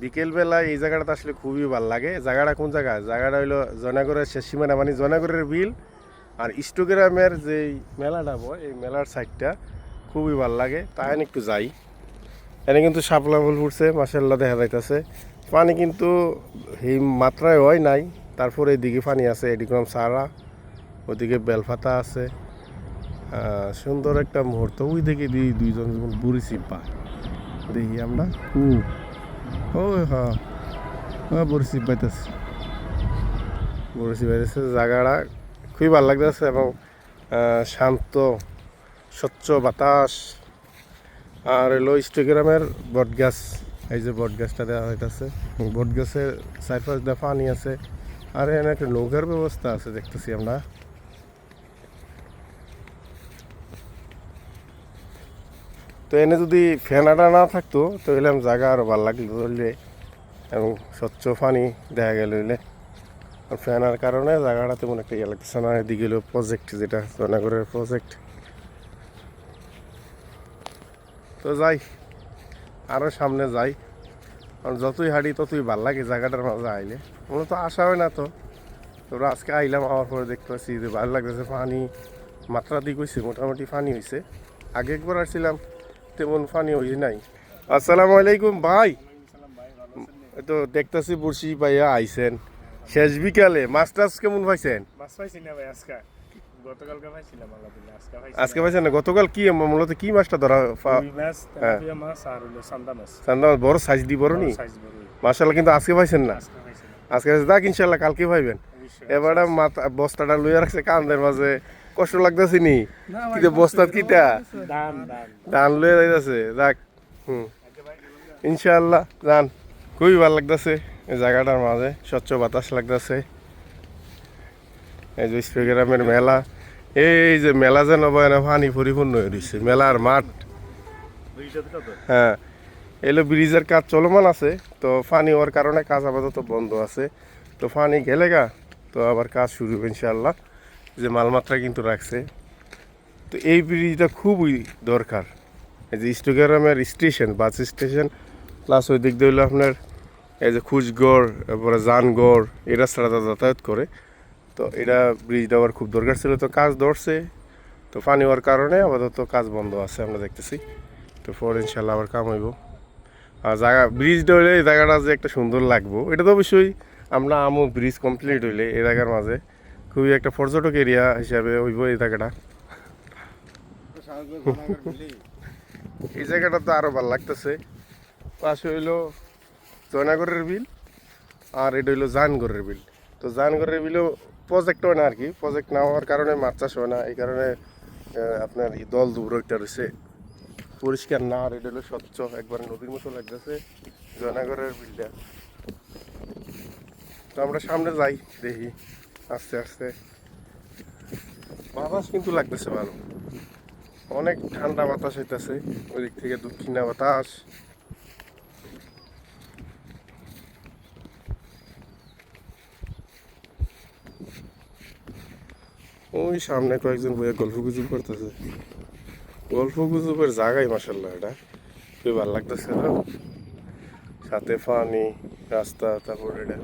বিকেলবেলা এই জায়গাটা আসলে খুবই ভালো লাগে। জায়গাটা কোন জায়গা? জায়গাটা হইল জয়নগরের শেষ সীমানা মানে জয়নগরের বিল আর ইস্টোগ্রামের যে মেলাটা বয়, এই মেলার সাইডটা খুবই ভালো লাগে। তাই একটু যাই। এখানে কিন্তু শাপলা ফুল ফুটছে মাসাল্লাহ দেখা যাইতেছে। পানি কিন্তু এই মাত্রায় হয় নাই। তারপরে এদিকে পানি আছে, এদিকে সারা, ওদিকে বেলপাতা আছে। সুন্দর একটা মুহূর্ত। ওই দিকে দুই, দুইজন বুড়ি চিপা দেখি আমরা। খুব ও হ্যাঁ বড়শি পাইতেছে। বড়শি পাইতেছে, জায়গাটা খুবই ভালো লাগতেছে এবং শান্ত, স্বচ্ছ বাতাস। আর হলো ইস্টোগ্রামের বট গাছ, এই যে বট গাছটা দেওয়া হইতেছে। বট গাছের চারপাশ দিয়ে পানি আছে। আর এখানে একটা নৌকার ব্যবস্থা আছে, দেখতেছি আমরা। তো এনে যদি ফেনাটা না থাকতো, তো এলাম জায়গা আরও ভালো লাগল ধরলে। এবং স্বচ্ছ পানি দেখা গেল হইলে আর ফ্যানার কারণে জায়গাটা তেমন একটা ইয়ে লাগতেছে না। এদিকে প্রজেক্ট যেটা জয়নগরের প্রজেক্ট তো যাই আরও সামনে যাই। কারণ যতই হাঁটি ততই ভালো লাগে জায়গাটার মাঝে আইলে। মূলত আসা হয় না তো। তোরা আজকে আইলাম আমার পরে দেখতে পাচ্ছি যে ভালো লাগতেছে পানি। মাত্রা দিয়ে কইছে মোটামুটি পানি হয়েছে আগে একবার আসছিলাম। তেমন পানি হয়েছে নাই। আসসালামু আলাইকুম ভাই। তো দেখতেছি বড়শি ভাইয়া আইছেন। শেষ বিকালে মাছ টাছ কেমন পাইছেন? মাছ পাইছি না ভাই আজকে। গতকালকে পাইছিলাম আল্লাহ আজকে পাইছি আজকে পাইছেন না? গতকাল কি মূলত কি মাছটা ধরা মাছ তেলাপিয়া মাছ আর হলো সান্দা মাছ। বড় সাইজ দি বড় নি? সাইজ বড় কিন্তু আজকে পাইছেন না? আজকে পাইছিলাম আজকে দেখ ইনশাল্লাহ কালকে পাইবেন। এবারে মাথা বস্তাটা লইয়া রাখছে কান্দের মাঝে। কষ্ট লাগতেছে নি কিন্তু বস্তাত কিটা দান দান। ধান লইয়া যাইতেছে যাক হুম। ইনশাল্লাহ যান খুবই ভালো লাগতেছে এই জায়গাটার মাঝে স্বচ্ছ বাতাস লাগতেছে। এই যে ইস্টগ্রামের মেলা এই যে মেলা যেন বয় না পানি পরিপূর্ণ হয়ে রয়েছে মেলার মাঠ। হ্যাঁ এলো ব্রিজের কাজ চলমান আছে তো পানি হওয়ার কারণে কাজ আপাতত বন্ধ আছে। তো পানি গেলে গা তো আবার কাজ শুরু হবে ইনশাল্লাহ যে মালমাত্রা কিন্তু রাখছে। তো এই ব্রিজটা খুবই দরকার। এই যে ইস্টোগ্রামের স্টেশন, বাস স্টেশন, প্লাস ওই দিক দিয়ে আপনার এই যে খুচগড় তারপরে জানগড় এই রাস্তাটা যাতায়াত করে। তো এটা ব্রিজটা আবার খুব দরকার ছিল। তো কাজ ধরছে। তো পানি হওয়ার কারণে আপাতত কাজ বন্ধ আছে আমরা দেখতেছি। তো পরে ইনশাল্লাহ আবার কাম হইব। আর জায়গা, ব্রিজটা হইলে এই জায়গাটা যে একটা সুন্দর লাগবো। এটা তো অবশ্যই আমরা আমো ব্রিজ কমপ্লিট হইলে এই জায়গার মাঝে খুবই একটা পর্যটক এরিয়া হিসাবে হইব এই জায়গাটা এই জায়গাটা তো আরও ভালো লাগতেছে। পাশে হইল জয়নাগরের বিল আর এটা হইল জানগরের বিল। তো জানগরের বিলও প্রজেক্ট হয় না আর কি। প্রজেক্ট না হওয়ার কারণে মাছ চাষ হয় না। এই কারণে আপনার দল দুবড়ো একটা রয়েছে। পরিষ্কার না আর এটা হলো স্বচ্ছ। একবার নদীর মতো লাগতেছে জয়নাগরের বিলটা। তো আমরা সামনে যাই, দেখি। আস্তে আস্তে। বাতাস কিন্তু লাগতেছে ভালো। অনেক ঠান্ডা বাতাস হইতেছে ওই দিক থেকে দক্ষিণা বাতাস। ওই সামনে কয়েকজন বইয়া গল্প গুজব করতেছে। গল্প গুজবের জায়গায় মাসাল্লাহ এটা। খুবই ভালো লাগতেছে সাথে পানি রাস্তা, তারপর এটা।